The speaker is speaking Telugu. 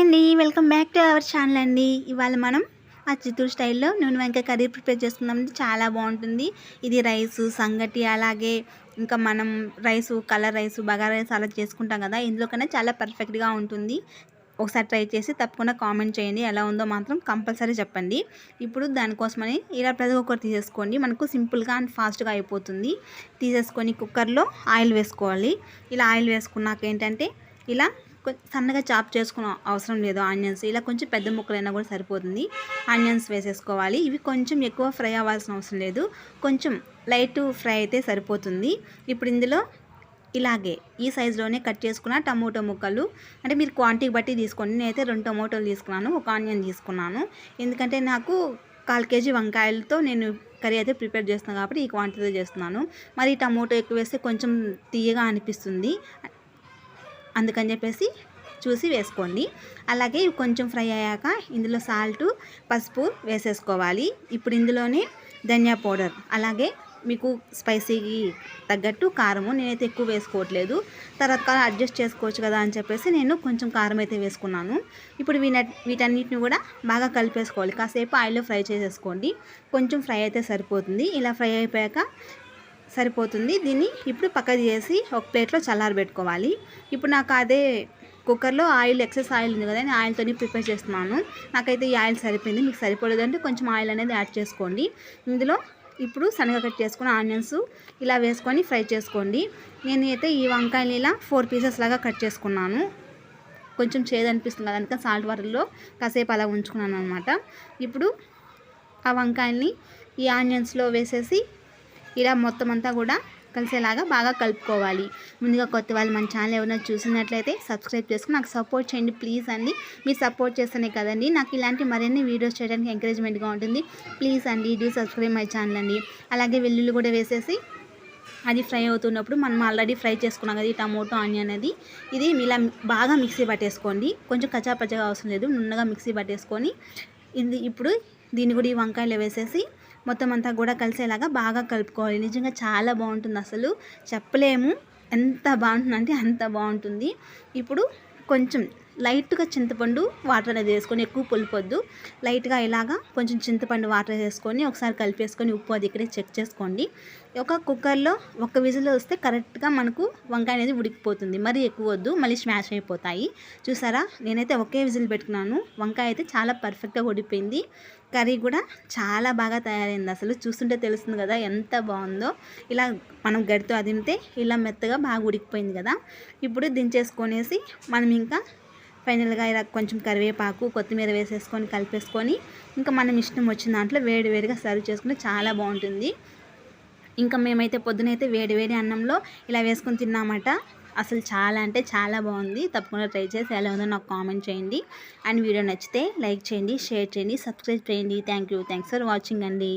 అండి welcome back to our channel అండి. ఇవాళ మనం ఆ చిత్తూరు స్టైల్లో నూనె వంకాయ కర్రీ ప్రిపేర్ చేసుకుందామంటే చాలా బాగుంటుంది. ఇది రైస్ సంగటి అలాగే ఇంకా మనం rice colour rice bagara rice అలా చేసుకుంటాం కదా ఇందులో కన్నా చాలా పర్ఫెక్ట్గా ఉంటుంది. ఒకసారి ట్రై చేసి తప్పకుండా కామెంట్ చేయండి. ఎలా ఉందో మాత్రం కంపల్సరీ చెప్పండి. ఇప్పుడు దానికోసమని ఇలా ప్రతి ఒక్కరు తీసేసుకోండి. మనకు సింపుల్గా అండ్ ఫాస్ట్గా అయిపోతుంది. తీసేసుకొని కుక్కర్లో ఆయిల్ వేసుకోవాలి. ఇలా ఆయిల్ వేసుకున్నాక ఏంటంటే ఇలా సన్నగా చాప్ చేసుకున్న అవసరం లేదు. ఆనియన్స్ ఇలా కొంచెం పెద్ద ముక్కలైనా కూడా సరిపోతుంది. ఆనియన్స్ వేసేసుకోవాలి. ఇవి కొంచెం ఎక్కువ ఫ్రై అవ్వాల్సిన అవసరం లేదు. కొంచెం లైట్ ఫ్రై అయితే సరిపోతుంది. ఇప్పుడు ఇందులో ఇలాగే ఈ సైజులోనే కట్ చేసుకున్న టమోటో ముక్కలు. అంటే మీరు క్వాంటిటీ బట్టి తీసుకోండి. నేనైతే రెండు టమోటోలు తీసుకున్నాను. ఒక ఆనియన్ తీసుకున్నాను. ఎందుకంటే నాకు కాల్ కేజీ వంకాయలతో నేను కర్రీ అయితే ప్రిపేర్ చేస్తున్నాను కాబట్టి ఈ క్వాంటిటీతో చేస్తున్నాను. మరి టమోటో ఎక్కువ వేస్తే కొంచెం తీయగా అనిపిస్తుంది. అందుకని చెప్పేసి చూసి వేసుకోండి. అలాగే కొంచెం ఫ్రై అయ్యాక ఇందులో సాల్ట్ పసుపు వేసేసుకోవాలి. ఇప్పుడు ఇందులోనే ధనియా పౌడర్ అలాగే మీకు స్పైసీకి తగ్గట్టు కారము నేనైతే ఎక్కువ వేసుకోవట్లేదు. తర్వాత అడ్జస్ట్ చేసుకోవచ్చు కదా అని చెప్పేసి నేను కొంచెం కారం అయితే వేసుకున్నాను. ఇప్పుడు వీన వీటన్నిటిని కూడా బాగా కలిపేసుకోవాలి. కాసేపు ఆయిల్లో ఫ్రై చేసేసుకోండి. కొంచెం ఫ్రై అయితే సరిపోతుంది. ఇలా ఫ్రై అయిపోయాక సరిపోతుంది. దీన్ని ఇప్పుడు పక్క చేసి ఒక ప్లేట్లో చల్లారబెట్టుకోవాలి ఇప్పుడు నాకు అదే కుక్కర్లో ఆయిల్ ఎక్సెస్ ఆయిల్ ఉంది కదా నేను ఆయిల్తో ప్రిపేర్ చేస్తున్నాను. నాకైతే ఈ ఆయిల్ సరిపోయింది. మీకు సరిపోలేదంటే కొంచెం ఆయిల్ అనేది యాడ్ చేసుకోండి. ఇందులో ఇప్పుడు సన్నగా కట్ చేసుకుని ఆనియన్స్ ఇలా వేసుకొని ఫ్రై చేసుకోండి. నేను అయితే ఈ వంకాయని ఇలా ఫోర్ పీసెస్ లాగా కట్ చేసుకున్నాను. కొంచెం చేదు అనిపిస్తుంది కదా అందుకని సాల్ట్ వాటర్లో కాసేపు అలా ఉంచుకున్నాను అనమాట ఇప్పుడు ఆ వంకాయల్ని ఈ ఆనియన్స్లో వేసేసి ఇలా మొత్తం అంతా కూడా కలిసేలాగా బాగా కలుపుకోవాలి. ముందుగా కొత్త వాళ్ళు మన ఛానల్ ఎవరైనా చూసినట్లయితే సబ్స్క్రైబ్ చేసుకుని నాకు సపోర్ట్ చేయండి ప్లీజ్ అండి. మీరు సపోర్ట్ చేస్తేనే కదండి. నాకు ఇలాంటి మరిన్ని వీడియోస్ చేయడానికి ఎంకరేజ్మెంట్గా ఉంటుంది. ప్లీజ్ అండి డూ సబ్స్క్రైబ్ మై ఛానల్ అండి. అలాగే వెల్లుల్లి కూడా వేసేసి అది ఫ్రై అవుతున్నప్పుడు మనం ఆల్రెడీ ఫ్రై చేసుకున్నాం కదా ఈ టమోటో ఆనియన్ అనేది. ఇది ఇలా బాగా మిక్సీ పట్టేసుకోండి. కొంచెం కచ్చాపచ్చగా అవసరం లేదు. నున్నగా మిక్సీ పట్టేసుకొని ఇది ఇప్పుడు దీన్ని కూడా ఈ వంకాయలు వేసేసి మొత్తం అంతా కూడా కలిసేలాగా బాగా కలుపుకోవాలి. నిజంగా చాలా బాగుంటుంది అసలు. చెప్పలేము. ఎంత బాగుంటుందంటే అంత బాగుంటుంది. ఇప్పుడు కొంచెం లైట్గా చింతపండు వాటర్ అనేది వేసుకొని ఎక్కువ పులిపొద్దు. లైట్గా ఇలాగా కొంచెం చింతపండు వాటర్ వేసుకొని ఒకసారి కలిపేసుకొని ఉప్పు అది ఇక్కడే చెక్ చేసుకోండి. ఒక కుక్కర్లో ఒక విజిల్ వస్తే కరెక్ట్గా మనకు వంకాయ అనేది ఉడికిపోతుంది. మరీ ఎక్కువ వద్దు మళ్ళీ స్మాష్ అయిపోతాయి. చూసారా? నేనైతే ఒకే విజిల్ పెట్టుకున్నాను. వంకాయ అయితే చాలా పర్ఫెక్ట్గా ఉడిపోయింది కర్రీ కూడా చాలా బాగా తయారైంది అసలు. చూస్తుంటే తెలుస్తుంది కదా ఎంత బాగుందో. ఇలా మనం గడితో అదిమితే ఇలా మెత్తగా బాగా ఉడికిపోయింది కదా. ఇప్పుడు దించేసుకొనేసి మనం ఇంకా ఫైనల్గా ఇలా కొంచెం కరివేపాకు కొత్తిమీర వేసేసుకొని కలిపేసుకొని ఇంకా మనం ఇష్టం వచ్చిన దాంట్లో వేడివేడిగా సర్వ్ చేసుకుంటే చాలా బాగుంటుంది. ఇంకా మేమైతే పొద్దునైతే వేడి వేడి అన్నంలో ఇలా వేసుకొని తిన్నామట. అసలు చాలా అంటే చాలా బాగుంది. తప్పకుండా ట్రై చేసి ఎలా ఉందో నాకు కామెంట్ చేయండి. అండ్ వీడియో నచ్చితే లైక్ చేయండి షేర్ చేయండి సబ్స్క్రైబ్ చేయండి. Thank you. Thanks for watching అండి.